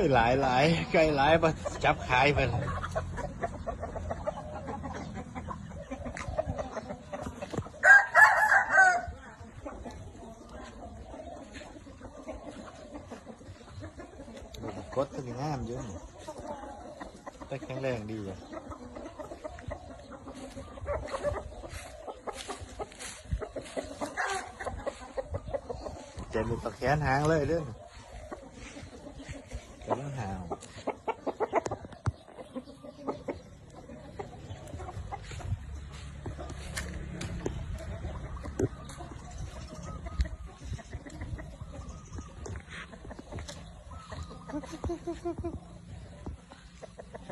ơi lại lại cây lại mà chắp khai mình cốt cái nam dưới này? แต่แข็งแรงดีอ่ะเจ็บมือตะแขนหางเลยเด้อกำลังหาว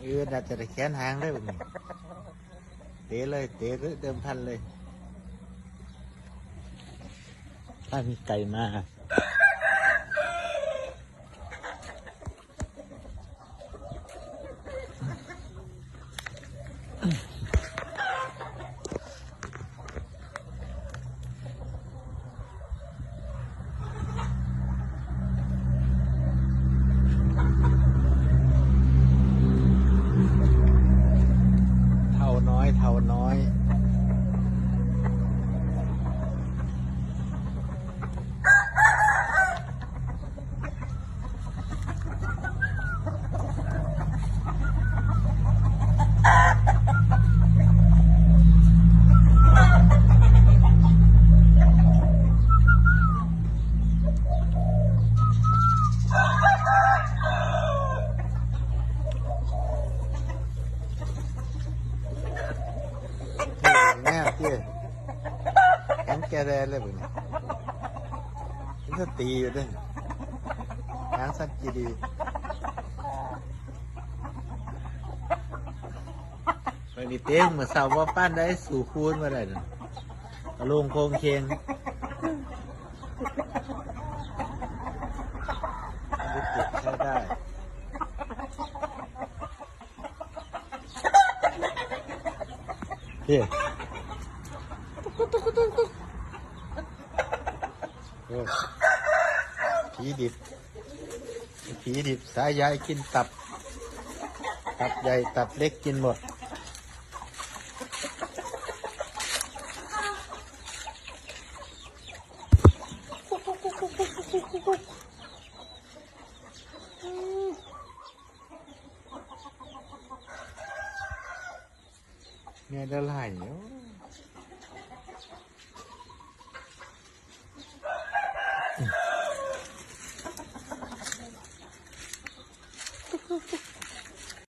เออาจจะได้แขนหางได้แบบนี้เตะเลยเตะเลยเดิมพันเลย ถ้ามีไก่มาอืม แกแดนเลยบุญนี่มันก็ตีอยู่ด้วยหางสั้นจีดีไปมีเต้งเหมือนสาวว่าปั้นได้สู่คูณมาได้นะตะลุงโคงเคงอันนี้เก็บใช้ได้ พี่โอ้ ผีดิบ ผีดิบสายใยกินตับ ตับใหญ่ตับเล็กกินหมดเนี่ยเดลายเนี่ย